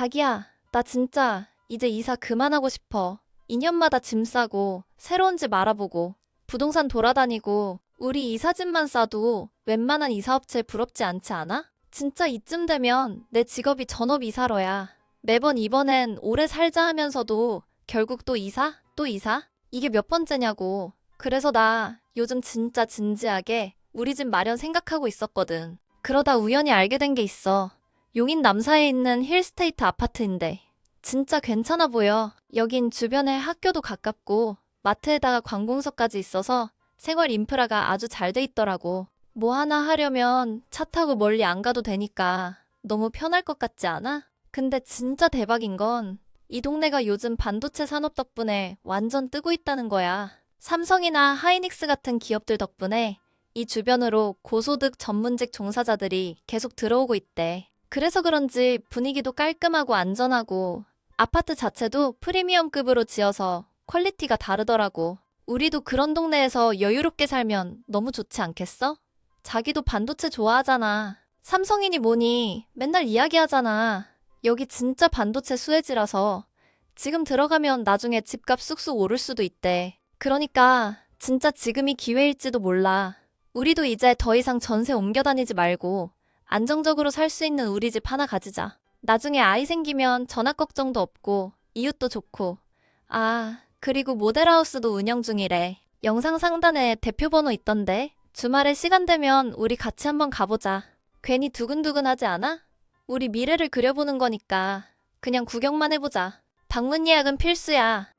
자기야, 나 진짜 이제 이사 그만하고 싶어. 2년마다 짐 싸고 새로운 집 알아보고 부동산 돌아다니고 우리 이사짐만 싸도 웬만한 이사업체 부럽지 않지 않아? 진짜 이쯤 되면 내 직업이 전업 이사러야. 매번 이번엔 오래 살자 하면서도 결국 또 이사? 또 이사? 이게 몇 번째냐고. 그래서 나 요즘 진짜 진지하게 우리 집 마련 생각하고 있었거든. 그러다 우연히 알게 된 게 있어. 용인 남사에 있는 힐스테이트 아파트인데. 진짜 괜찮아 보여. 여긴 주변에 학교도 가깝고 마트에다가 관공서까지 있어서 생활 인프라가 아주 잘 돼 있더라고. 뭐 하나 하려면 차 타고 멀리 안 가도 되니까 너무 편할 것 같지 않아? 근데 진짜 대박인 건 이 동네가 요즘 반도체 산업 덕분에 완전 뜨고 있다는 거야. 삼성이나 하이닉스 같은 기업들 덕분에 이 주변으로 고소득 전문직 종사자들이 계속 들어오고 있대. 그래서 그런지 분위기도 깔끔하고 안전하고 아파트 자체도 프리미엄급으로 지어서 퀄리티가 다르더라고. 우리도 그런 동네에서 여유롭게 살면 너무 좋지 않겠어? 자기도 반도체 좋아하잖아. 삼성이니 뭐니 맨날 이야기하잖아. 여기 진짜 반도체 수혜지라서 지금 들어가면 나중에 집값 쑥쑥 오를 수도 있대. 그러니까 진짜 지금이 기회일지도 몰라. 우리도 이제 더 이상 전세 옮겨 다니지 말고 안정적으로 살 수 있는 우리 집 하나 가지자. 나중에 아이 생기면 전학 걱정도 없고 이웃도 좋고. 아, 그리고 모델하우스도 운영 중이래. 영상 상단에 대표 번호 있던데. 주말에 시간 되면 우리 같이 한번 가보자. 괜히 두근두근하지 않아? 우리 미래를 그려보는 거니까 그냥 구경만 해보자. 방문 예약은 필수야.